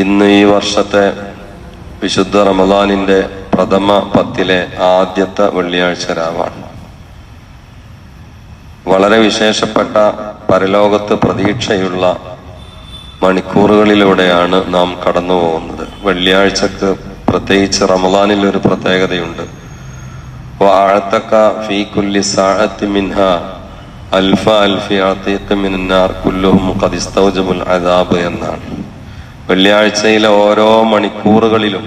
ഇന്ന് ഈ വർഷത്തെ വിശുദ്ധ റമദാനിന്റെ പ്രഥമ പത്തിലെ ആദ്യത്തെ വെള്ളിയാഴ്ച രാവാണ്. വളരെ വിശേഷപ്പെട്ട പരലോകത്ത് പ്രതീക്ഷയുള്ള മണിക്കൂറുകളിലൂടെയാണ് നാം കടന്നു പോകുന്നത്. വെള്ളിയാഴ്ചക്ക് പ്രത്യേകിച്ച് റമദാനിൽ ഒരു പ്രത്യേകതയുണ്ട്. ഫീ കുല്ലി അൽഫ അൽഫി അത്തീഖ് കുല്ലുഹും അദാബ് എന്നാണ്. വെള്ളിയാഴ്ചയിലെ ഓരോ മണിക്കൂറുകളിലും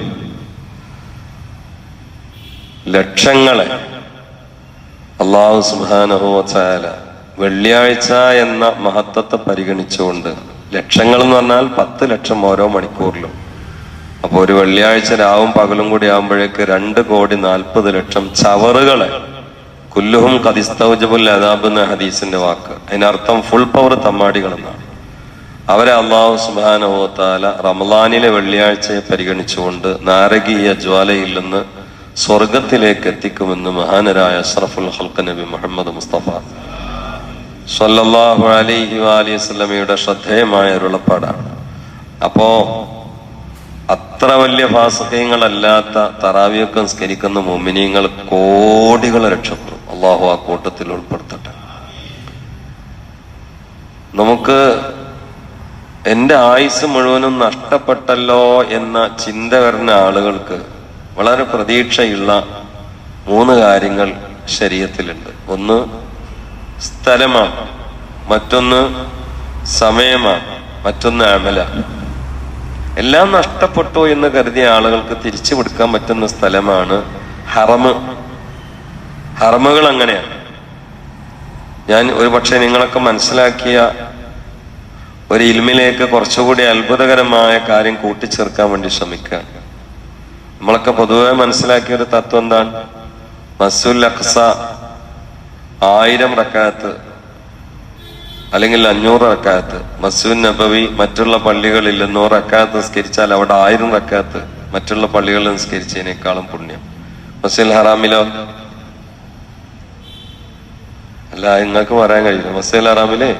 ലക്ഷങ്ങളെ അള്ളാഹു സുബാനഹു വച്ചാല വെള്ളിയാഴ്ച എന്ന മഹത്വത്തെ പരിഗണിച്ചുകൊണ്ട് ലക്ഷങ്ങൾ എന്ന് പറഞ്ഞാൽ പത്ത് ലക്ഷം ഓരോ മണിക്കൂറിലും. അപ്പോൾ ഒരു വെള്ളിയാഴ്ച രാവും പകലും കൂടി ആകുമ്പോഴേക്ക് രണ്ട് കോടി നാൽപ്പത് ലക്ഷം ചവറുകളെ കുല്ലുഹും കതിസ്തൗജബുൽ അദാബ് എന്ന ഹദീസിന്റെ വാക്ക്. അതിനർത്ഥം ഫുൾ പവർ തമ്മാടികൾ എന്നാണ് അവരെ അള്ളാഹു സുബാനോത്താല റമലാനിലെ വെള്ളിയാഴ്ചയെ പരിഗണിച്ചുകൊണ്ട് നാരകീയ ജ്വാലയിൽ നിന്ന് സ്വർഗത്തിലേക്ക് എത്തിക്കുമെന്ന് മഹാനരായ അഷ്റഫുൽ ഹൽക്ക നബി മുഹമ്മദ് മുസ്തഫ. സല്ലാഹു അലൈഹി വാലി വസല്ലമയുടെ ശ്രദ്ധേയമായ ഒരുളപ്പാടാണ് അപ്പോ അത്ര വലിയ ഫാസകങ്ങളല്ലാത്ത തറാവിയൊക്കെ സ്കരിക്കുന്ന മുമിനിയങ്ങൾ കോടികൾ രക്ഷപ്പെടും. അള്ളാഹു ആ കൂട്ടത്തിൽ ഉൾപ്പെടുത്തട്ടെ. നമുക്ക് എന്റെ ആയുസ് മുഴുവനും നഷ്ടപ്പെട്ടല്ലോ എന്ന ചിന്ത വരുന്ന ആളുകൾക്ക് വളരെ പ്രതീക്ഷയുള്ള മൂന്ന് കാര്യങ്ങൾ ശരീരത്തിലുണ്ട്. ഒന്ന് സ്ഥലമാണ്. മറ്റൊന്ന് സമയമാണ്. മറ്റൊന്ന് അമല എല്ലാം നഷ്ടപ്പെട്ടു എന്ന് കരുതിയ ആളുകൾക്ക് തിരിച്ചു കൊടുക്കാൻ പറ്റുന്ന സ്ഥലമാണ് ഹറമ്. ഹറമുകൾ അങ്ങനെയാണ്. ഞാൻ ഒരു പക്ഷെ നിങ്ങളൊക്കെ മനസ്സിലാക്കിയ ഒരു ഇൽമിലേക്ക് കുറച്ചുകൂടി അത്ഭുതകരമായ കാര്യം കൂട്ടിച്ചേർക്കാൻ വേണ്ടി ശ്രമിക്കുക. നമ്മളൊക്കെ പൊതുവെ മനസ്സിലാക്കിയ ഒരു തത്വം എന്താണ്? മസുൽ അഖ്സ ആയിരം റക്കാത്ത് അല്ലെങ്കിൽ അഞ്ഞൂറ് റക്കാത്ത്. മസൂൻ നബവി മറ്റുള്ള പള്ളികളിൽ നൂറ് റക്കാത്ത് നിസ്കരിച്ചാൽ അവിടെ ആയിരം റക്കാത്ത് മറ്റുള്ള പള്ളികളിൽ നിസ്കരിച്ചതിനേക്കാളും പുണ്യം. മസുൽ ഹറാമിലോ? അല്ല നിങ്ങൾക്ക് പറയാൻ കഴിയില്ല. മസുൽ ഹറാമിലെ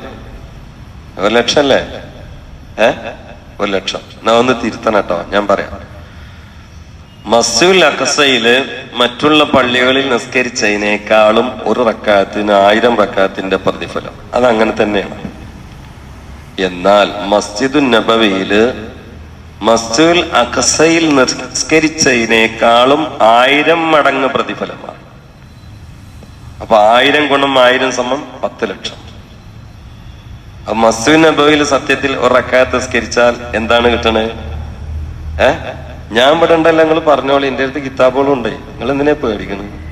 ഒരു ലക്ഷം അല്ലേ? ഏ? ഒരു ലക്ഷം. എന്നാ ഒന്ന് തിരുത്തണം കേട്ടോ ഞാൻ പറയാം. മസ്ജിദുൽ അഖസയിൽ മറ്റുള്ള പള്ളികളിൽ നിസ്കരിച്ചതിനേക്കാളും ഒരു റക്കാത്തിന് ആയിരം റക്കാത്തിന്റെ പ്രതിഫലം. അത് അങ്ങനെ തന്നെയാണ്. എന്നാൽ മസ്ജിദു നബവിയിൽ മസ്ജിദുൽ അഖസയിൽ നിസ്കരിച്ചതിനേക്കാളും ആയിരം മടങ്ങ് പ്രതിഫലമാണ്. അപ്പൊ ആയിരം ഗുണം ആയിരം സമം പത്ത് ലക്ഷം. മസ്ജിദ് നബവിയിൽ സത്യത്തിൽ ഒരു റക്കാത്ത് നിസ്കരിച്ചാൽ എന്താണ് കിട്ടണേ? ഏ? ഞാൻ ഇവിടെ ഉണ്ടല്ലോ നിങ്ങൾ പറഞ്ഞോളൂ. എന്റെ അടുത്ത് കിതാബുകളും ഉണ്ട്. നിങ്ങൾ എന്തിനാ പേടിക്കണം?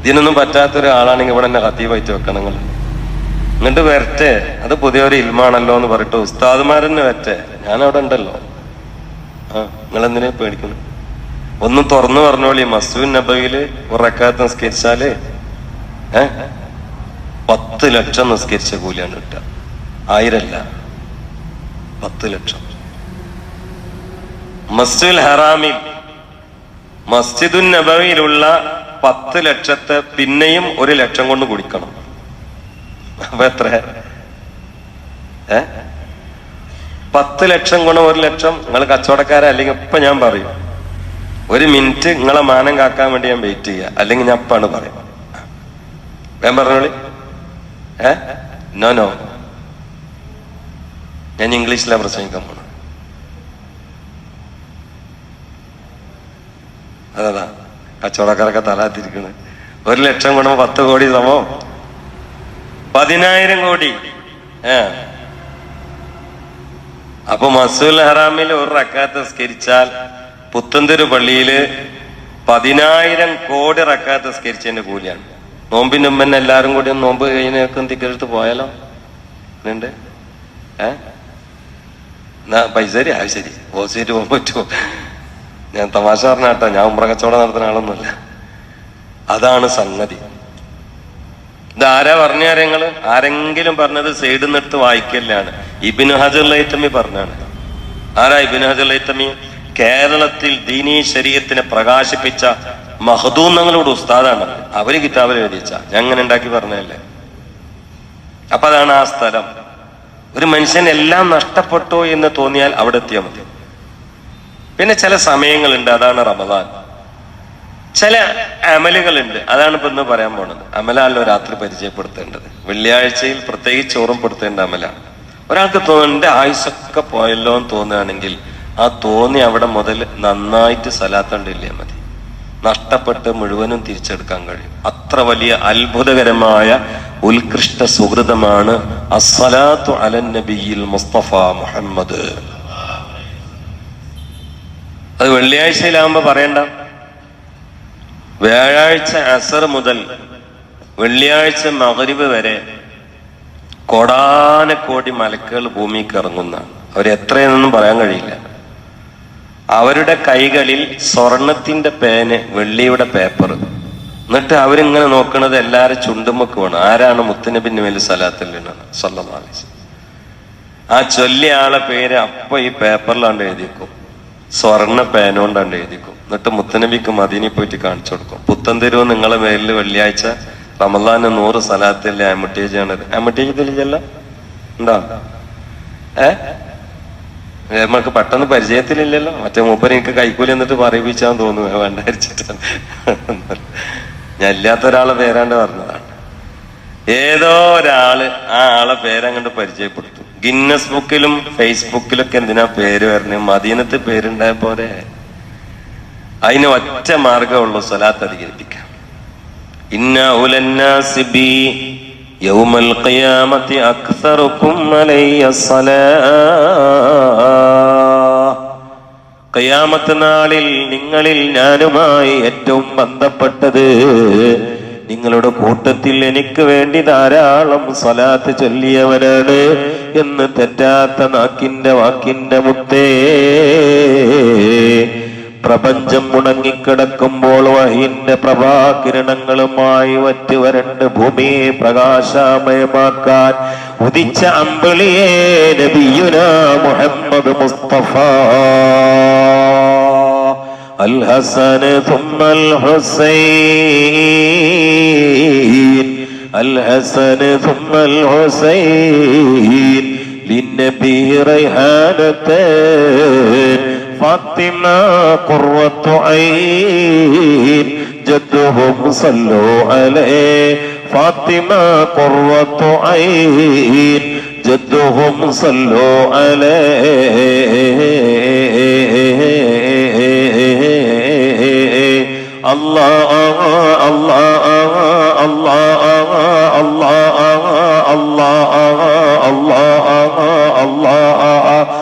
ഇതിനൊന്നും പറ്റാത്ത ഒരാളാണെങ്കിൽ ഇവിടെ എന്നെ ഹത്തീവായിട്ട് വെക്കണം നിങ്ങൾ. എന്നിട്ട് വരട്ടെ. അത് പുതിയൊരു ഇൽമാണല്ലോ എന്ന് പറഞ്ഞിട്ട് ഉസ്താദ്മാരെന്നെ വരട്ടെ. ഞാൻ അവിടെ ഉണ്ടല്ലോ. ആ നിങ്ങൾ എന്തിനാ പേടിക്കണം? ഒന്ന് തുറന്നു പറഞ്ഞോളി. മസൂൻ നബവിയിൽ ഉറക്കാത്ത നിസ്കരിച്ചാൽ ഏ? പത്ത് ലക്ഷം നിസ്കരിച്ച കൂലിയാണ് കിട്ടുക. ആയിരല്ല പത്ത് ലക്ഷം. മസ്ജിദുൽ ഹറാമിൽ മസ്ജിദുൻ നബവിയിലുള്ള പത്ത് ലക്ഷത്തെ പിന്നെയും ഒരു ലക്ഷം കൊണ്ട് കുടിക്കണം. അപ്പൊ എത്ര? ഏ? പത്ത് ലക്ഷം ഗുണം ഒരു ലക്ഷം നിങ്ങൾ കച്ചവടക്കാരെ അല്ലെങ്കിൽ ഇപ്പൊ ഞാൻ പറയും. ഒരു മിനിറ്റ് നിങ്ങളെ മാനം കാക്കാൻ വേണ്ടി ഞാൻ വെയിറ്റ് ചെയ്യുക അല്ലെങ്കിൽ ഞാൻ അപ്പാണ് പറയും. ഞാൻ പറഞ്ഞോളി. ഏ? നോ നോ ഞാൻ ഇംഗ്ലീഷിലാണ് പ്രസംഗിക്കാൻ പോണത് അതാ കച്ചവടക്കാരൊക്കെ തലാത്തിരിക്കണ്. ഒരു ലക്ഷം ഗുണം പത്ത് കോടി സമോ പതിനായിരം കോടി. ഏ. അപ്പൊ മസൂൽ ഹറാമിൽ ഒരു റക്കാത്ത് സ്കരിച്ചാൽ പുത്തന്തൊരു പള്ളിയിൽ പതിനായിരം കോടി റക്കാത്ത് സ്കരിച്ചതിന്റെ കൂലിയാണ്. നോമ്പിനുമ്മന്നെ എല്ലാരും കൂടി നോമ്പ് കഴിഞ്ഞേക്കും തിക്കെടുത്ത് പോയാലോ? ഏ? പൈസ തരി ആ ശരി. ഓസിയിട്ട് പോകാൻ പറ്റുമോ? ഞാൻ തമാശ പറഞ്ഞാട്ടോ ഞാൻ ഉമ്ര കച്ചവടം നടത്തുന്ന ആളൊന്നുമല്ല. അതാണ് സംഗതി. ഇത് ആരാ പറഞ്ഞ കാര്യങ്ങൾ? ആരെങ്കിലും പറഞ്ഞത് സൈഡിൽ നിന്നെടുത്ത് വായിക്കലാണ്. ഇബിൻ ഹജർ ലൈത്തമി പറഞ്ഞാണ്. ആരാ ഇബിൻ ഹജർ ലൈത്തമി കേരളത്തിൽ ദീനീ ശരീരത്തിനെ പ്രകാശിപ്പിച്ച മഹദൂന്നങ്ങളുടെ ഉസ്താദാണ്. അവർ കിതാബിൽ എഴുതിച്ച ഞാൻ അങ്ങനെ ഉണ്ടാക്കി പറഞ്ഞതല്ലേ? അപ്പൊ അതാണ് ആ സ്ഥലം. ഒരു മനുഷ്യൻ എല്ലാം നഷ്ടപ്പെട്ടു എന്ന് തോന്നിയാൽ അവിടെ എത്തിയാൽ മതി. പിന്നെ ചില സമയങ്ങളുണ്ട് അതാണ് റമദാൻ. ചില അമലുകളുണ്ട് അതാണ് ഇപ്പൊ ഇന്ന് പറയാൻ പോണത്. അമലാണല്ലോ രാത്രി പരിചയപ്പെടുത്തേണ്ടത്. വെള്ളിയാഴ്ചയിൽ പ്രത്യേകിച്ച് ഓർമ്മപ്പെടുത്തേണ്ട അമലാണ് ഒരാൾക്ക് തോന്നുന്നുണ്ട് ആയുസൊക്കെ പോയല്ലോ എന്ന് തോന്നുകയാണെങ്കിൽ ആ തോന്നി അവിടെ മുതൽ നന്നായിട്ട് സലാത്തണ്ടില്ലേ മതി. നഷ്ടപ്പെട്ട് മുഴുവനും തിരിച്ചെടുക്കാൻ കഴിയും. അത്ര വലിയ അത്ഭുതകരമായ ഉത്കൃഷ്ട സുഹൃതമാണ് അസ്സലാത്തു അലൻ നബിയിൽ മുസ്തഫ മുഹമ്മദ്. അത് വെള്ളിയാഴ്ചയിലാവുമ്പോ പറയണ്ട. വ്യാഴാഴ്ച അസർ മുതൽ വെള്ളിയാഴ്ച മകരിവ് വരെ കോടാനക്കോടി മലക്കുകൾ ഭൂമിക്ക് ഇറങ്ങുന്ന അവരെത്രയെന്നൊന്നും പറയാൻ കഴിയില്ല. അവരുടെ കൈകളിൽ സ്വർണത്തിന്റെ പേന് വെള്ളിയുടെ പേപ്പർ എന്നിട്ട് അവരിങ്ങനെ നോക്കണത് എല്ലാരും ചുണ്ടുമ്മക്ക് വേണം. ആരാണ് മുത്തനബിൻ മേൽ സലാത്തല്ലാണ് സ്വന്തം ആ ചൊല്ലിയ ആളെ പേര് അപ്പൊ ഈ പേപ്പറിലാണ്ട് എഴുതിക്കും. സ്വർണ പേനോണ്ടാണ്ട് എഴുതിക്കും. എന്നിട്ട് മുത്തനബിക്ക് മദീനി പോയിട്ട് കാണിച്ചു കൊടുക്കും. പുത്തൻതെരുവ് നിങ്ങളെ മേലിൽ വെള്ളിയാഴ്ച? റമദാന് നൂറ് സലാത്തില്ലേ അമ്മട്ടേജ് ആണ് അമ്മട്ടേജ് തെളിഞ്ഞല്ല ഉണ്ടോ? ഏ? നമുക്ക് പെട്ടെന്ന് പരിചയത്തിലില്ലല്ലോ. മറ്റേ മൂപ്പര് എനിക്ക് കൈക്കൂലി എന്നിട്ട് പറയിപ്പിച്ചാന്ന് തോന്നുന്നു. വേണ്ട വിചാരിച്ചിട്ട് ഞാൻ ഇല്ലാത്ത ഒരാളെ പേരാണ്ട് പറഞ്ഞതാണ്. ഏതോ ഒരാൾ ആ ആളെ പേരങ്ങോട്ട് പരിചയപ്പെടുത്തും. ഗിന്നസ് ബുക്കിലും ഫേസ്ബുക്കിലൊക്കെ എന്തിനാ പേര് വരണേ? മദീനത്ത് പേരുണ്ടായ പോലെ. അതിന് ഒറ്റ മാർഗമുള്ളൂ സ്വലാത്ത് അധികരിപ്പിക്കാം ഇന്ന ഉലന്നാസി ബി യൗമൽ ഖിയാമത്തി അക്സറുക്കും അലയ്യ സ്വലാ. കയാമത്ത് നാളിൽ നിങ്ങളിൽ ഞാനുമായി ഏറ്റവും ബന്ധപ്പെട്ടത് നിങ്ങളുടെ കൂട്ടത്തിൽ എനിക്ക് വേണ്ടി ധാരാളം സ്വലാത്ത് ചൊല്ലിയവനാണ് എന്ന് തെറ്റാത്ത നാക്കിന്റെ വാക്കിന്റെ മുത്തേ. പ്രപഞ്ചം ഉണങ്ങിക്കിടക്കുമ്പോൾ വഹിന്റെ പ്രഭാകിരണങ്ങളുമായി വറ്റി വരണ്ട് ഭൂമിയെ പ്രകാശമയമാക്കാൻ ഉദിച്ച അമ്പിളിയെ നബിയുന മുഹമ്മദ് മുസ്തഫ. അൽ ഹസൻ തുമ്മൽ ഹുസൈൻ. അൽ ഹസൻ തുമ്മൽ ഹുസൈൻ. للنبي ريحانتان فاطمة قرة عين جدهم صلوا عليه فاطمة قرة عين جدهم صلوا عليه الله الله الله الله الله الله الله الله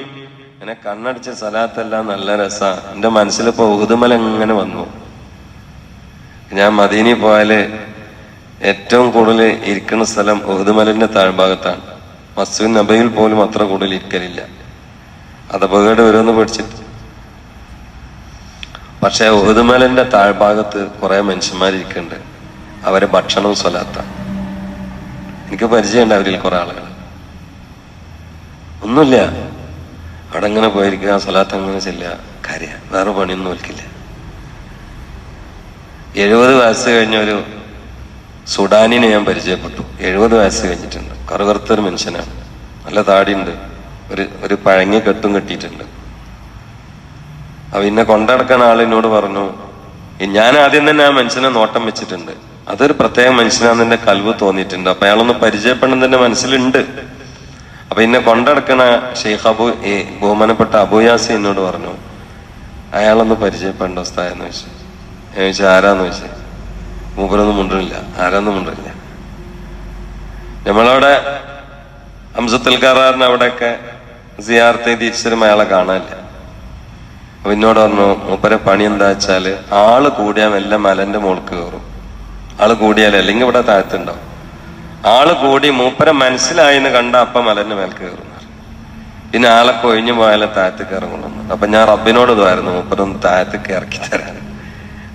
എന്നെ കണ്ണടിച്ച സ്ഥലത്തെല്ലാം നല്ല രസാ. എന്റെ മനസ്സിലിപ്പോ ഉഹുദുമല എങ്ങനെ വന്നു. ഞാൻ മദീനി പോയാൽ ഏറ്റവും കൂടുതൽ ഇരിക്കുന്ന സ്ഥലം ഉഹുദുമലിന്റെ താഴ്ഭാഗത്താണ്. മസ്ജിദ് നബയിൽ പോലും അത്ര കൂടുതൽ ഇരിക്കലില്ല. അത് അപകടം വരുമെന്ന് പഠിച്ചിട്ട് പക്ഷെ ഉഹുദുമലിന്റെ താഴ്ഭാഗത്ത് കുറെ മനുഷ്യന്മാരിക്കുന്നുണ്ട് അവരെ ഭക്ഷണവും സ്വലാത്ത എനിക്ക് പരിചയമുണ്ട് അവരിൽ കുറെ ആളുകൾ ഒന്നുമില്ല. അവിടെ അങ്ങനെ പോയിരിക്കുക സ്വലാത്ത് അങ്ങനെ ചെല്ലുക കാര്യം വേറെ പണിയൊന്നും ഓൽക്കില്ല. എഴുപത് വയസ്സ് കഴിഞ്ഞ ഒരു സുഡാനിനെ ഞാൻ പരിചയപ്പെട്ടു. എഴുപത് വയസ്സ് കഴിഞ്ഞിട്ടുണ്ട്. കറുകറുത്തൊരു മനുഷ്യനാണ്. നല്ല താടിയുണ്ട്. ഒരു ഒരു പഴങ്ങിയ കെട്ടും കെട്ടിയിട്ടുണ്ട്. അപ്പൊ ഇന്നെ കൊണ്ടടക്കാൻ ആളിനോട് പറഞ്ഞു ഞാൻ ആദ്യം തന്നെ ആ മനുഷ്യനെ നോട്ടം വെച്ചിട്ടുണ്ട്. അതൊരു പ്രത്യേക മനുഷ്യനാന്ന് എന്റെ കൽവ് തോന്നിയിട്ടുണ്ട്. അപ്പൊ അയാളൊന്ന് തന്നെ മനസ്സിലുണ്ട്. അപ്പൊ ഇന്നെ കൊണ്ടടക്കണ ഷെയ്ഖ് അബു ബഹുമാനപ്പെട്ട അബുയാസി എന്നോട് പറഞ്ഞു അയാളൊന്ന് പരിചയപ്പെടേണ്ട ഉസ്തായെന്ന് ചോദിച്ചു. ഞാൻ ചോദിച്ചു ആരാന്ന് ചോദിച്ചു? മൂപ്പരൊന്നും മുണ്ടില്ല ആരാന്നും മുണ്ടില്ല നമ്മളവിടെ കറാറിന് അവിടെയൊക്കെ സിയാർത്തെ തിരിച്ചരും അയാളെ കാണാനില്ല. അപ്പൊ എന്നോട് പറഞ്ഞു മൂപ്പരെ പണി എന്താ വെച്ചാൽ ആൾ കൂടിയാൽ മെല്ലെ മലന്റെ മുകൾക്ക് കയറും. ആൾ കൂടിയാലേ അല്ലെങ്കിൽ ഇവിടെ താഴത്തുണ്ടാവും. ആൾ കൂടി മൂപ്പരെ മനസ്സിലായെന്ന് കണ്ട അപ്പ മലന്റെ മേൽ കയറുന്നു പിന്നെ ആളെ കൊഴിഞ്ഞു പോയാലും താഴത്തേക്ക് ഇറങ്ങണം അപ്പൊ ഞാൻ റബ്ബിനോട് ഇതായിരുന്നു മൂപ്പരൊന്ന് താഴത്തേക്ക് ഇറക്കി തരാൻ.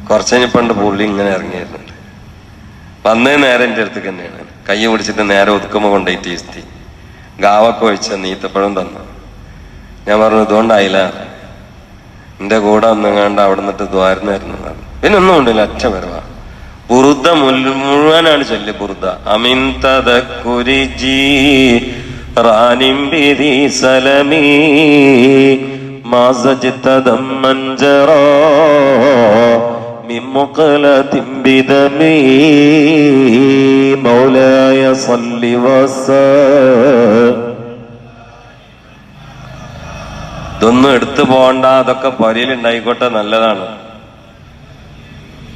കുറച്ച് പണ്ട് പുള്ളി ഇങ്ങനെ ഇറങ്ങിയിരുന്നുണ്ട് വന്നേ നേരെ എന്റെ അടുത്തേക്ക് തന്നെയാണ്. കൈ പിടിച്ചിട്ട് നേരെ ഒതുക്കുമ്പോൾ കൊണ്ടുപോയിട്ട് ഇരുത്തി ഗാവൊക്കെ ഒഴിച്ച നീത്തപ്പഴം തന്നു. ഞാൻ പറഞ്ഞു ഇതുകൊണ്ടായില്ല എന്റെ കൂടെ വന്നങ്ങാണ്ട് അവിടെ നിന്നിട്ട് ദ്വാരുന്നായിരുന്നു പിന്നെ ഒന്നും ഉണ്ടല്ലോ അച്ഛ വരവാ. ബുറുദ മുഴുവനാണ് ചൊല്ല് ബുറുദ. അമിൻ തദക്കുരി ജീ റാനിം ബിരി സലമീ മാസജിത്തതം മഞ്ചറോ മൗലായ സല്ലി വസ. ഇതൊന്നും എടുത്തു പോകണ്ട അതൊക്കെ പരിയിലുണ്ടായിക്കോട്ടെ നല്ലതാണ്.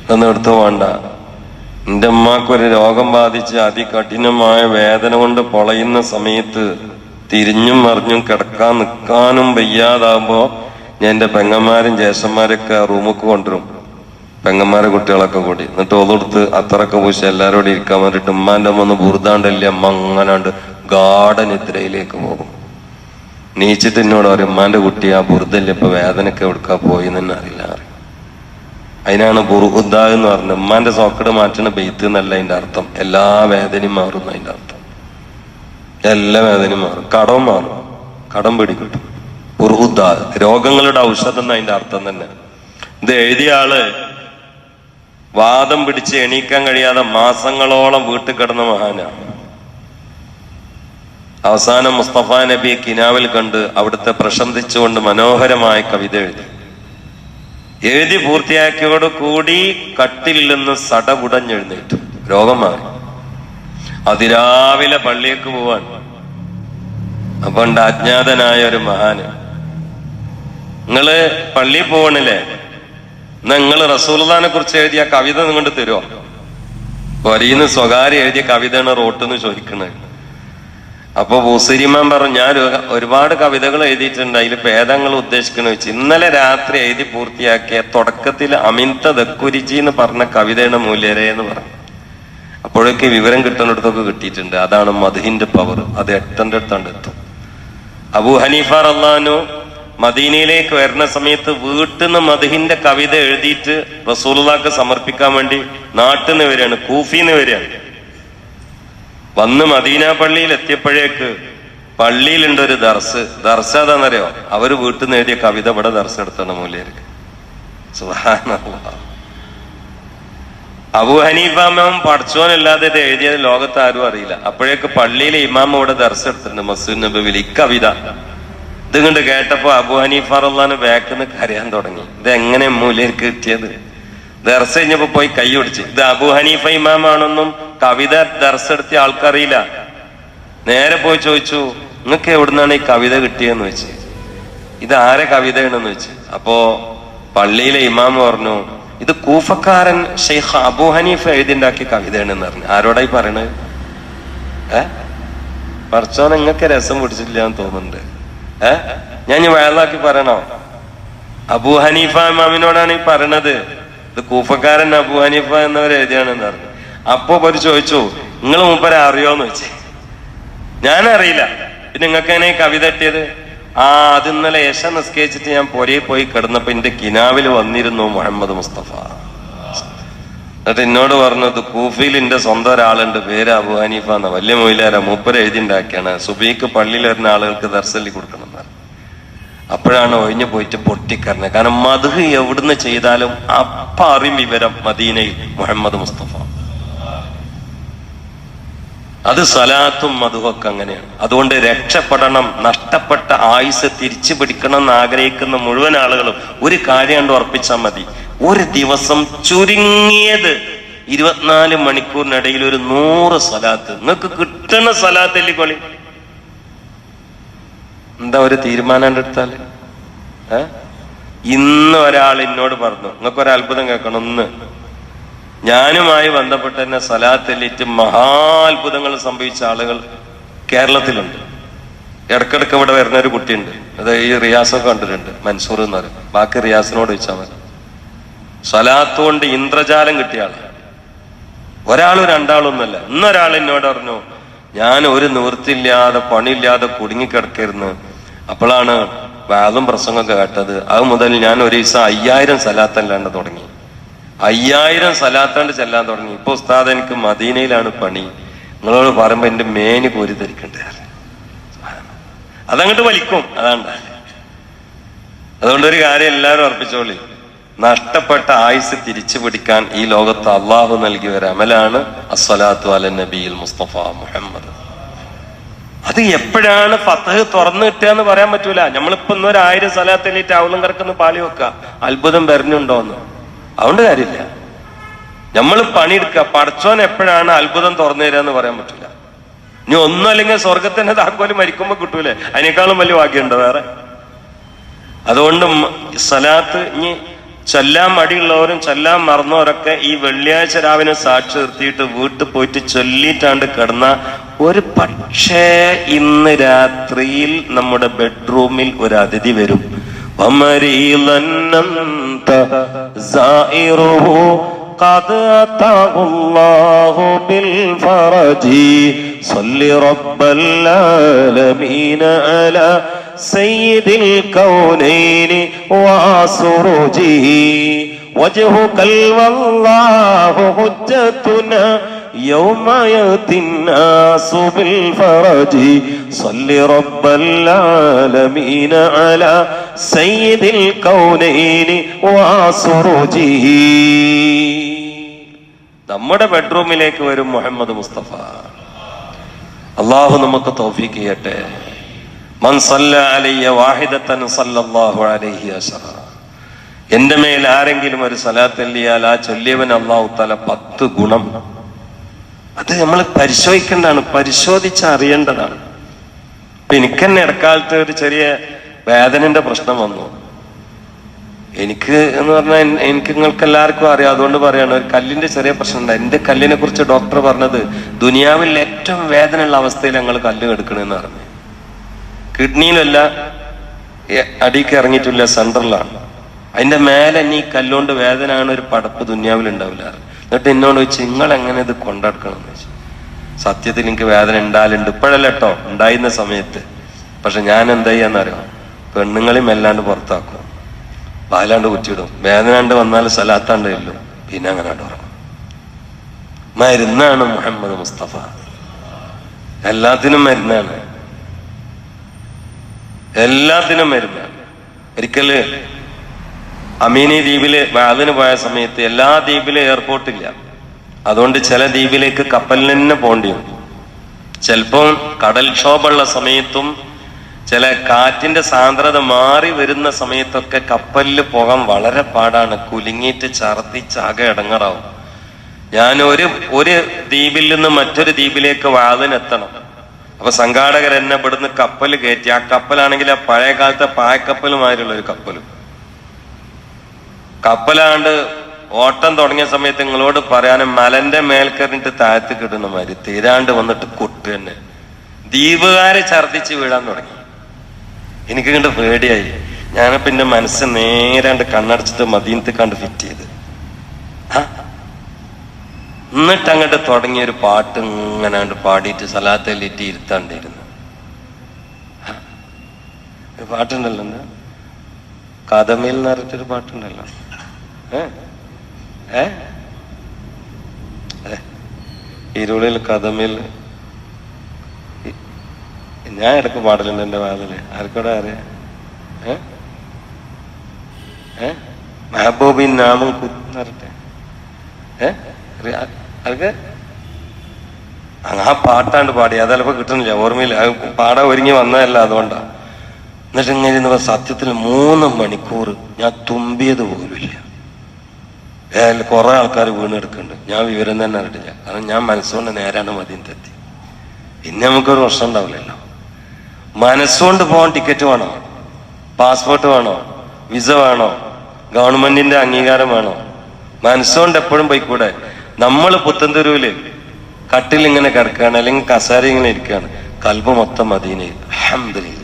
ഇതൊന്നും എടുത്തു പോകണ്ട. എന്റെ അമ്മക്കൊരു രോഗം ബാധിച്ച് അതികഠിനമായ വേദന കൊണ്ട് പൊളയുന്ന സമയത്ത് തിരിഞ്ഞും മറിഞ്ഞും കിടക്കാൻ നിൽക്കാനും വയ്യാതാകുമ്പോ ഞാൻ എന്റെ പെങ്ങന്മാരും ജ്യേഷ്ഠന്മാരൊക്കെ റൂമുക്ക് കൊണ്ടുവരും. പെങ്ങന്മാരെ കുട്ടികളൊക്കെ കൂടി. എന്നിട്ട് ഓതൊടുത്ത് അത്രയൊക്കെ പൂശി എല്ലാവരോടും ഇരിക്കാൻ വേണ്ടിട്ട് ഉമ്മാന്റെ അമ്മ ഒന്ന് ബുറുതാണ്ടല്ലേ അമ്മ അങ്ങനാണ്ട് ഗാഠനിദ്രയിലേക്ക് പോകും. നീച്ചിട്ട് എന്നോട് പറയും ഉമ്മാന്റെ കുട്ടി ആ ബുറുതല്ലേ ഇപ്പൊ വേദനയൊക്കെ എവിടുക്കാ പോയി എന്ന് അറിയില്ല. അതിനാണ് ബുറുദ എന്ന് പറഞ്ഞത്. ഉമ്മാന്റെ സോക്കട് മാറ്റണ ബെയ്ത്ത് എന്നല്ല അതിന്റെ അർത്ഥം. എല്ലാ വേദനയും മാറും അതിന്റെ അർത്ഥം. എല്ലാ വേദനയും മാറും. കടവും മാറും. കടം പിടികിട്ടും ബുറുദ രോഗങ്ങളുടെ ഔഷധം എന്ന് അതിന്റെ അർത്ഥം തന്നെ. ഇത് എഴുതിയ ആൾ വാദം പിടിച്ച് എണീക്കാൻ കഴിയാതെ മാസങ്ങളോളം വീട്ടിൽ കിടന്ന മഹാനാണ് അവസാനം മുസ്തഫ നബി കിനാവിൽ കണ്ട് അവിടുത്തെ പ്രശംസിച്ചുകൊണ്ട് മനോഹരമായ കവിത എഴുതി. എഴുതി പൂർത്തിയാക്കിയോട് കൂടി കട്ടിൽ നിന്ന് സടകുടഞ്ഞെഴുന്നേറ്റു. രോഗം മാറി. അതിരാവിലെ പള്ളിയേക്ക് പോവാൻ. അപ്പണ്ട് അജ്ഞാതനായ ഒരു മഹാന്. നിങ്ങൾ പള്ളിയിൽ പോവണില്ലേ? എന്നാ നിങ്ങൾ റസൂൽദാനെ കുറിച്ച് എഴുതിയ കവിത നിങ്ങൾ തരുമോ പൊരിന്ന് സ്വകാര്യ എഴുതിയ കവിതയാണ് റോട്ടെന്ന് ചോദിക്കണത്. അപ്പൊ ബുസരിമാൻ പറഞ്ഞു ഞാൻ ഒരുപാട് കവിതകൾ എഴുതിയിട്ടുണ്ട്. അതിൽ ഭേദങ്ങൾ ഉദ്ദേശിക്കണ വെച്ച്. ഇന്നലെ രാത്രി എഴുതി പൂർത്തിയാക്കിയ തുടക്കത്തിൽ അമിന്ത ദക്കുരിജി എന്ന് പറഞ്ഞ കവിതയുടെ മൂല്യരെ എന്ന് പറഞ്ഞു. അപ്പോഴൊക്കെ വിവരം കിട്ടുന്നിടത്തൊക്കെ കിട്ടിയിട്ടുണ്ട്. അതാണ് മധുഹിന്റെ പവർ അത് എട്ടന്റെ അടുത്താണ്ട് എത്തും. അബു ഹനീഫ റല്ലാനു മദീനയിലേക്ക് വരുന്ന സമയത്ത് വീട്ടിൽ നിന്ന് മധുഹിന്റെ കവിത എഴുതിയിട്ട് റസൂലുള്ളാക്ക് സമർപ്പിക്കാൻ വേണ്ടി നാട്ടിൽ നിന്ന് വരികയാണ്. കൂഫിന്ന് വരികയാണ്. വന്ന് മദീന പള്ളിയിൽ എത്തിയപ്പോഴേക്ക് പള്ളിയിലുണ്ട് ഒരു ദർസ്. ദർസ് അതാണെന്നറിയോ അവർ വീട്ടിൽ നിന്ന് എഴുതിയ കവിത ഇവിടെ ദർസ് എടുത്താണ് മൂല്യർക്ക്. അബു ഹനീഫ ഇമാം പഠിച്ചോനല്ലാതെ ഇത് എഴുതിയത് ലോകത്ത് ആരും അറിയില്ല. അപ്പോഴേക്ക് പള്ളിയിലെ ഇമാമ ഇവിടെ ദർസ് എടുത്തിട്ടുണ്ട് മസൂദ് നബിയിൽ ഈ കവിത. ഇത് കണ്ട് കേട്ടപ്പോ അബു ഹനീഫ റള്ളാന് ബാക്കിന്ന് കരയാൻ തുടങ്ങി. ഇത് എങ്ങനെ മൂല്യർക്ക് കിട്ടിയത്? ദർസ് കഴിഞ്ഞപ്പോ പോയി കൈ ഒടിച്ച്. ഇത് അബു ഹനീഫ ഇമാമാണെന്നും കവിത ദർശെടുത്തിയ ആൾക്കറിയില്ല. നേരെ പോയി ചോദിച്ചു നിങ്ങൾക്ക് എവിടുന്നാണ് ഈ കവിത കിട്ടിയെന്ന് വെച്ച്? ഇത് ആരെ കവിതയാണെന്ന് വെച്ച്? അപ്പോ പള്ളിയിലെ ഇമാം പറഞ്ഞു ഇത് കൂഫക്കാരൻ ഷെയ്ഖ് അബു ഹനീഫ് എഴുതിണ്ടാക്കിയ കവിതയാണെന്ന് പറഞ്ഞു. ആരോടായി പറയണത് ഏ? പറച്ചോ നിങ്ങൾക്ക് രസം പിടിച്ചില്ല എന്ന് തോന്നുന്നുണ്ട്. ഏ? ഞാൻ ഇനി വയലാക്കി പറയണോ? അബു ഹനീഫ ഇമാമിനോടാണ് ഈ പറയണത്. ഇത് കൂഫക്കാരൻ അബു ഹനീഫ എന്നവർ എഴുതിയാണെന്ന് പറഞ്ഞു. അപ്പോ ഒരു ചോദിച്ചു നിങ്ങൾ മുമ്പരെ അറിയോന്ന് വെച്ച് ഞാനറിയില്ല. പിന്നെ നിങ്ങൾക്ക് എങ്ങനെ കവിത എത്തിയത് ആ അത് ഇന്നലെ യശ നിസ്കരിച്ചിട്ട് ഞാൻ പൊരയിൽ പോയി കിടന്നപ്പോ എന്റെ കിനാവിൽ വന്നിരുന്നു മുഹമ്മദ് മുസ്തഫ. എന്നിട്ട് എന്നോട് പറഞ്ഞത് കൂഫിയിൽ എന്റെ സ്വന്തം ഒരാളുണ്ട് പേര് അബു ഹനീഫ എന്ന വലിയ മൊയിലാര മൂപ്പര് എഴുതിണ്ടാക്കിയാണ് സുബീക്ക് പള്ളിയിൽ വരുന്ന ആളുകൾക്ക് ദർശലി കൊടുക്കണം. അപ്പോഴാണ് ഒഴിഞ്ഞു പോയിട്ട് പൊട്ടിക്കറിഞ്ഞത് കാരണം മധു എവിടുന്ന് ചെയ്താലും അപ്പ അറിയും വിവരം മദീനയിൽ മുഹമ്മദ് മുസ്തഫ. അത് സലാത്തും മധുവൊക്കെ അങ്ങനെയാണ്. അതുകൊണ്ട് രക്ഷപ്പെടണം നഷ്ടപ്പെട്ട ആയുസ് തിരിച്ചു പിടിക്കണം എന്ന് ആഗ്രഹിക്കുന്ന മുഴുവൻ ആളുകളും ഒരു കാര്യം കണ്ട് ഉറപ്പിച്ചാൽ മതി. ഒരു ദിവസം ചുരുങ്ങിയത് ഇരുപത്തിനാല് മണിക്കൂറിനിടയിൽ ഒരു നൂറ് സലാത്ത്. നിങ്ങൾക്ക് കിട്ടണ സലാത്ത് കൊളി എന്താ ഒരു തീരുമാനം ഏ? ഇന്ന് ഒരാൾ എന്നോട് പറഞ്ഞു. നിങ്ങൾക്ക് ഒരു അത്ഭുതം കേൾക്കണം. ഒന്ന് ഞാനുമായി ബന്ധപ്പെട്ട് തന്നെ സലാത്തെല്ലിറ്റ് മഹാത്ഭുതങ്ങൾ സംഭവിച്ച ആളുകൾ കേരളത്തിലുണ്ട്. ഇടക്കിടക്ക് ഇവിടെ വരുന്ന ഒരു കുട്ടിയുണ്ട്. അത് ഈ റിയാസൊക്കെ കണ്ടിട്ടുണ്ട് മൻസൂർ എന്ന് പറയും. ബാക്കി റിയാസിനോട് ചോദിച്ചാൽ മതി. സലാത്ത് കൊണ്ട് ഇന്ദ്രജാലം കിട്ടിയ ആൾ. ഒരാളും രണ്ടാളൊന്നുമല്ല ഇന്നൊരാൾ എന്നോട് പറഞ്ഞു ഞാൻ ഒരു നിവൃത്തിയില്ലാതെ പണിയില്ലാതെ കുടുങ്ങിക്കിടക്കരുന്ന്. അപ്പോഴാണ് വാദം പ്രസംഗമൊക്കെ കേട്ടത്. അത് മുതൽ ഞാൻ ഒരു ദിവസം അയ്യായിരം സലാത്തല്ലാണ്ട് തുടങ്ങി. അയ്യായിരം സലാത്താണ്ട് ചെല്ലാൻ തുടങ്ങി. ഇപ്പൊ ഉസ്താദ് എനിക്ക് മദീനയിലാണ് പണി. നിങ്ങളോട് പറയുമ്പോ എന്റെ മേന് കോരി ധരിക്കണ്ടേ? അതങ്ങോട്ട് വലിക്കും. അതാണ്. അതുകൊണ്ട് ഒരു കാര്യം എല്ലാവരും അർപ്പിച്ചോളി നഷ്ടപ്പെട്ട ആയുസ് തിരിച്ചു പിടിക്കാൻ ഈ ലോകത്ത് അള്ളാഹു നൽകിയ ഒരു അമലാണ് അസ്വലാത്തു അല നബിയിൽ മുസ്തഫ മുഹമ്മദ്. അത് എപ്പോഴാണ് ഫത്തഹ് തുറന്നു കിട്ടുക എന്ന് പറയാൻ പറ്റൂല. നമ്മളിപ്പോ ഇന്നൊരു ആയിരം സ്ഥലത്തിലേറ്റ് അവളും കിടക്കുന്ന പാളി വെക്കുക. അത്ഭുതം വരുന്നുണ്ടോന്ന് അതുകൊണ്ട് കാര്യമില്ല. നമ്മൾ പണിയെടുക്കുക. പടച്ചോൻ എപ്പോഴാണ് അത്ഭുതം തുറന്നു തരിക എന്ന് പറയാൻ പറ്റില്ല. ഇനി ഒന്നും അല്ലെങ്കിൽ സ്വർഗത്തിന്റെ താക്കോൽ മരിക്കുമ്പോ കിട്ടൂലേ? അതിനേക്കാളും വലിയ ഭാഗ്യമുണ്ടോ വേറെ? അതുകൊണ്ട് സലാത്ത് ഇനി ചൊല്ലാൻ മടിയുള്ളവരും ചൊല്ലാൻ മറന്നവരൊക്കെ ഈ വെള്ളിയാഴ്ച രാവിനെ സാക്ഷി നിർത്തിയിട്ട് വീട്ടിൽ പോയിട്ട് ചൊല്ലിയിട്ടാണ്ട് കിടന്ന ഒരു പക്ഷേ ഇന്ന് രാത്രിയിൽ നമ്മുടെ ബെഡ്റൂമിൽ ഒരു അതിഥി വരും. ومريضا أنت زائره قد أتاه الله بالفرج. صل رب العالمين على سيد الكونين وسروجه وجهك والله حجتنا يوم يأتي الناس بالفرج صل رب العالمين على سيد الكونين وسروجه നമ്മുടെ ബെഡ്റൂമിലേക്ക് വരും മുഹമ്മദ് മുസ്തഫ അള്ളാഹു നമുക്ക് തൗഫീക്ക് ചെയ്യട്ടെ മൻ സല്ല അലയ്യ വാഹിദത്തൻ സല്ലല്ലാഹു അലൈഹി അശറ എന്റെ മേൽ ആരെങ്കിലും ഒരു സലാത്തെല്ലിയാൽ ആ ചൊല്ലിയവൻ അള്ളാഹു തല പത്ത് ഗുണം അത് നമ്മൾ പരിശോധിക്കേണ്ടതാണ് പരിശോധിച്ച് അറിയേണ്ടതാണ് ഇപ്പൊ എനിക്ക് തന്നെ ഇടക്കാലത്ത് ഒരു ചെറിയ വേദനന്റെ പ്രശ്നം വന്നു. എനിക്ക് എന്ന് പറഞ്ഞാൽ എനിക്ക് നിങ്ങൾക്ക് എല്ലാവർക്കും അറിയാം. അതുകൊണ്ട് പറയാണ് ഒരു കല്ലിന്റെ ചെറിയ പ്രശ്നമുണ്ട്. എന്റെ കല്ലിനെ കുറിച്ച് ഡോക്ടർ പറഞ്ഞത് ദുനിയാവിൽ ഏറ്റവും വേദനയുള്ള അവസ്ഥയിൽ ഞങ്ങൾ കല്ല് എടുക്കണമെന്ന് പറഞ്ഞു. കിഡ്നിയിലല്ല അടിക്ക് ഇറങ്ങിയിട്ടില്ല സെൻട്രലാണ്. അതിന്റെ മേലെ ഇനി കല്ലുകൊണ്ട് വേദന ആണ് ഒരു പടപ്പ് ദുനിയാവിൽ ഉണ്ടാവില്ല എന്നിട്ട് എന്നോട് ചോദിച്ചു നിങ്ങൾ എങ്ങനെ ഇത് കൊണ്ടെടുക്കണം? എന്ന് ചോദിച്ചു. സത്യത്തിൽ എനിക്ക് വേദന ഉണ്ടാലുണ്ട് ഇപ്പോഴല്ല കേട്ടോ ഉണ്ടായിരുന്ന സമയത്ത്. പക്ഷെ ഞാൻ എന്താ ചെയ്യാന്നറിയോ? പെണ്ണുങ്ങളെയും എല്ലാണ്ട് പുറത്താക്കും. വാലാണ്ട് കുറ്റിയിടും വേദനാണ്ട് വന്നാൽ സലാത്താണ്ട് ചെല്ലും പിന്നെ അങ്ങനെ ഉറങ്ങും. മരുന്നാണ് മുഹമ്മദ് മുസ്തഫ. എല്ലാത്തിനും മരുന്നാണ്. എല്ലാത്തിനും മരുന്നാണ്. ഒരിക്കൽ അമീനി ദ്വീപിൽ വാതിന് പോയ സമയത്ത് എല്ലാ ദ്വീപിലും എയർപോർട്ടില്ല അതുകൊണ്ട് ചില ദ്വീപിലേക്ക് കപ്പലിൽ തന്നെ പോകേണ്ടി വന്നു. ചിലപ്പം കടൽക്ഷോഭമുള്ള സമയത്തും ചില കാറ്റിന്റെ സാന്ദ്രത മാറി വരുന്ന സമയത്തൊക്കെ കപ്പലിൽ പോകാൻ വളരെ പാടാണ്. കുലുങ്ങിയിട്ട് ഛർദിച്ച് ആകെ ഇടങ്ങറാവും. ഞാൻ ഒരു ഒരു ദ്വീപിൽ നിന്ന് മറ്റൊരു ദ്വീപിലേക്ക് വാതിനെത്തണം അപ്പൊ സംഘാടകർ എന്നെ ഇവിടുന്ന് കപ്പൽ കയറ്റി. ആ കപ്പലാണെങ്കിൽ ആ പഴയ കാലത്തെ പായക്കപ്പലുമായിട്ടുള്ള ഒരു കപ്പലും. കപ്പലാണ്ട് ഓട്ടം തുടങ്ങിയ സമയത്ത് നിങ്ങളോട് പറയാനും മലന്റെ മേൽക്കറിഞ്ഞിട്ട് താഴത്ത് കിട്ടുന്ന മാതിരി തീരാണ്ട് വന്നിട്ട് കൊട്ട് തന്നെ. ദ്വീപുകാരെ ഛർദിച്ച് വീഴാൻ തുടങ്ങി. എനിക്ക് കണ്ട് പേടിയായി. ഞാനപ്പോ എന്റെ മനസ്സ് നേരാണ്ട് കണ്ണടച്ചിട്ട് മദീനത്ത് കണ്ട് ഫിറ്റ് ചെയ്ത്? എന്നിട്ട് അങ്ങോട്ട് തുടങ്ങിയ ഒരു പാട്ട് ഇങ്ങനെ പാടിയിട്ട് സലാത്തല്ലിട്ട് ഇരുത്താണ്ടിരുന്നു. പാട്ടുണ്ടല്ലോ കഥമേൽ എന്ന് പറഞ്ഞിട്ടൊരു പാട്ടുണ്ടല്ലോ. ഇരുളിൽ കഥമിൽ ഞാൻ ഇടയ്ക്ക് പാടലുണ്ട് എന്റെ വാതിൽ. ആർക്കോടെ അറിയാം? മെഹബൂബിൻ നാമം കുന്നറട്ടെ ഏ? അറിയാ- ആർക്ക്? അങ്ങ് ആ പാട്ടാണ്ട് പാടി. അതല്ലപ്പോ കിട്ടണില്ല ഓർമ്മയില്ല. പാടാൻ ഒരുങ്ങി വന്നതല്ല അതുകൊണ്ടാ. എന്നിട്ട് ഇങ്ങനെ സത്യത്തിൽ മൂന്ന് മണിക്കൂർ ഞാൻ തുമ്പിയത് പോലുമില്ല. ഏതായാലും കുറെ ആൾക്കാർ വീണെടുക്കുന്നുണ്ട്. ഞാൻ വിവരം തന്നെ അറിയില്ല കാരണം ഞാൻ മനസ്സുകൊണ്ട് നേരാണ് മദീനത്തെത്തി പിന്നെ നമുക്കൊരു പ്രശ്നം ഉണ്ടാവില്ലല്ലോ. മനസ്സുകൊണ്ട് പോകാൻ ടിക്കറ്റ് വേണോ? പാസ്പോർട്ട് വേണോ? വിസ വേണോ? ഗവൺമെന്റിന്റെ അംഗീകാരം വേണോ? മനസ്സുകൊണ്ട് എപ്പോഴും പോയിക്കൂടെ? നമ്മൾ പുത്തൻതെരുവിൽ കട്ടിൽ ഇങ്ങനെ കിടക്കുകയാണ് അല്ലെങ്കിൽ കസാര ഇങ്ങനെ ഇരിക്കുകയാണ് കൽബ് മൊത്തം മദീനയിൽ. അൽഹംദുലില്ലാ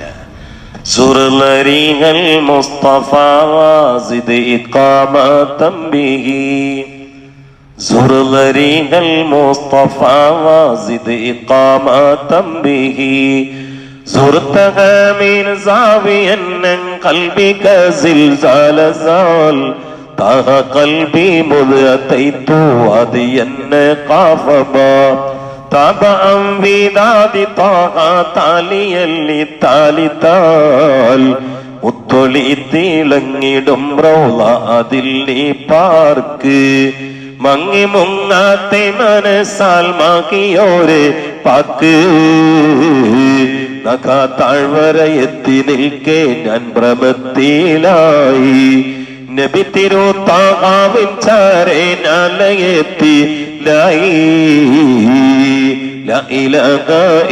زرلريها المصطفى وازد إقامة به زرلريها المصطفى وازد إقامة به زرتها من زاوية من قلبك زلزال زال طه قلبي مذ أتيت واديا قافما طبعا بذات طه تاليا للتالي تال മുത്തൊളി തിളങ്ങിടും റൗള അതിൽ നീ പാർക്ക് മങ്ങി മുങ്ങാത്തെ മനസ്സാൽ മാകിയോരെ പാക്ക് നഖ താഴ്വര എത്തി നിൽക്കെ ഞാൻ ഭ്രമത്തിലായി നബി തിരുത്താവിൻ ചാരേ നാലയെത്തി ലായി لا إله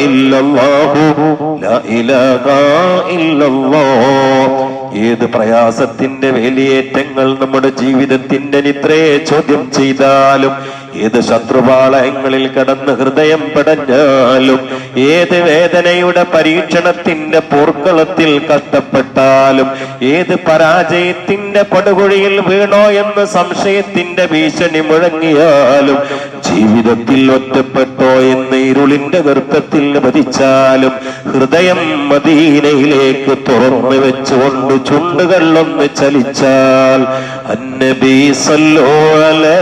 إلا الله لا إله إلا الله ഏത് പ്രയാസത്തിന്റെ വേലിയേറ്റങ്ങൾ നമ്മുടെ ജീവിതത്തിന്റെ നിദ്രയെ ചോദ്യം ചെയ്താലും ഏത് ശത്രുപാളയങ്ങളിൽ കടന്ന് ഹൃദയം പടഞ്ഞാലും ഏത് വേദനയുടെ പരീക്ഷണത്തിന്റെ പോർക്കളത്തിൽ കഷ്ടപ്പെട്ടാലും ഏത് പരാജയത്തിന്റെ പടുകുഴിയിൽ വീണോ എന്ന് സംശയത്തിന്റെ ഭീഷണി മുഴങ്ങിയാലും ജീവിതത്തിൽ ഒറ്റപ്പെട്ടോ എന്ന് ഇരുളിന്റെ ഗർത്തത്തിൽ വധിച്ചാലും ഹൃദയം മദീനയിലേക്ക് തുറന്നു വെച്ചുകൊണ്ട് ചുണ്ടുകൾ ഒന്ന് ചലിച്ചാൽ അന്നബീസല്ലോ അലേ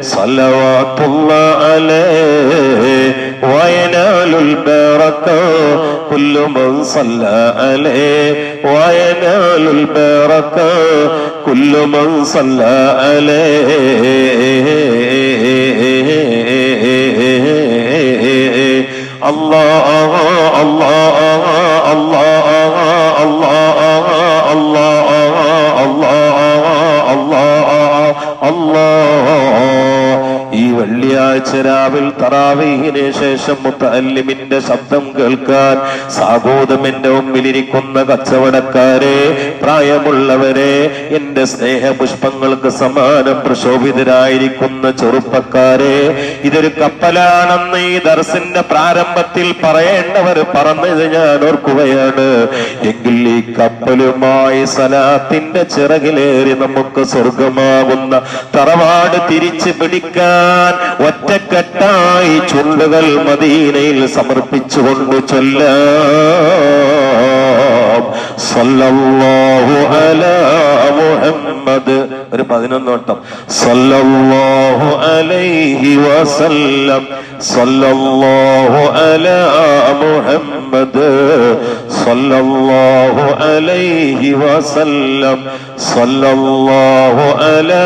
صلوات الله عليه وينال البركة كل من صلى عليه وينال البركة كل من صلى عليه الله الله الله الله الله വെള്ളിയാഴ്ച രാവിൽ തറാവീഹിന് ശേഷം മുത്തല്ലിമിന്റെ ശബ്ദം കേൾക്കാൻ സാഗോദമിന്റെ മുമ്പിലിരിക്കുന്ന കച്ചവടക്കാരെ പ്രായമുള്ളവരെ എന്റെ സ്നേഹപുഷ്പങ്ങൾക്ക് സമാനം പ്രശോഭിതരായിരിക്കുന്ന ചെറുപ്പക്കാരെ ഇതൊരു കപ്പലാണെന്ന് ഈ ദർശന്റെ പ്രാരംഭത്തിൽ പറയേണ്ടവർ പറഞ്ഞത് ഞാൻ ഓർക്കുകയാണ്. എങ്കിൽ ഈ കപ്പലുമായി സലാത്തിന്റെ ചിറകിലേറി നമുക്ക് സ്വർഗമാകുന്ന തറവാട് തിരിച്ചു പിടിക്കാൻ ഒറ്റക്കെട്ടായി ചുണ്ടുകൾ മദീനയിൽ സമർപ്പിച്ചുകൊണ്ട് ചൊല്ലാം. സല്ലല്ലാഹു അലാ മുഹമ്മദ്. ഒരു പതിനൊന്നോട്ടം സല്ലല്ലാഹു അലൈഹി വസല്ലം. സല്ലല്ലാഹു അലാ മുഹമ്മദ്. സല്ലല്ലാഹു അലൈഹി വസല്ലം. സല്ലല്ലാഹു അലാ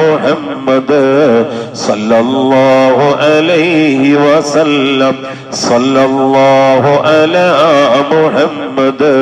മുഹമ്മദ്. സല്ലല്ലാഹു അലൈഹി വസല്ലം. സല്ലല്ലാഹു അലാ മുഹമ്മദ്.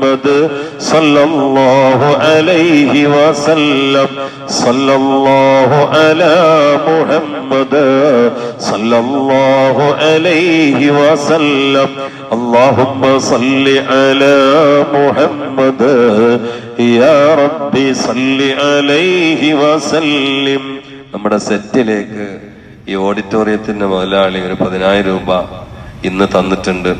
മുഹമ്മദ് സല്ലല്ലാഹു അലൈഹി വസല്ലം. സല്ലല്ലാഹു അലാ മുഹമ്മദ് സല്ലല്ലാഹു അലൈഹി വസല്ലം. അല്ലാഹുമ്മ സല്ലി അലാ മുഹമ്മദ്. യാ റബ്ബി സല്ലി അലൈഹി വസല്ലിം. നമ്മുടെ സെറ്റിലേക്ക് ഈ ഓഡിറ്റോറിയത്തിന്റെ മുതലാളി ഒരു പതിനായിരം രൂപ ഇന്ന് തന്നിട്ടുണ്ട്.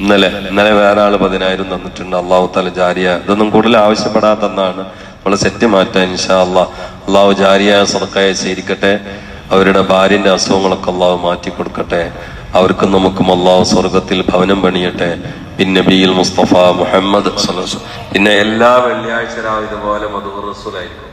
ഇന്നലെ ഇന്നലെ വേറെ ആൾ പതിനായിരം തന്നിട്ടുണ്ട്. അള്ളാഹു താല ജാരിയ. ഇതൊന്നും കൂടുതൽ ആവശ്യപ്പെടാത്തന്നാണ്. നമ്മളെ സെറ്റ് മാറ്റാൻ ഇൻഷാ അള്ളാ അള്ളാഹു ജാരിയ സർക്കായ ചേരിക്കട്ടെ അവരുടെ ഭാര്യന്റെ അസുഖങ്ങളൊക്കെ അള്ളാഹു മാറ്റി കൊടുക്കട്ടെ. അവർക്കും നമുക്കും അള്ളാഹു സ്വർഗത്തിൽ ഭവനം പണിയട്ടെ. പിന്നെ ബിയിൽ മുസ്തഫ മുഹമ്മദ്. പിന്നെ എല്ലാ വെള്ളിയാഴ്ച രാവിലെ പോലെ മധുർ റസൂലായിരിക്കും.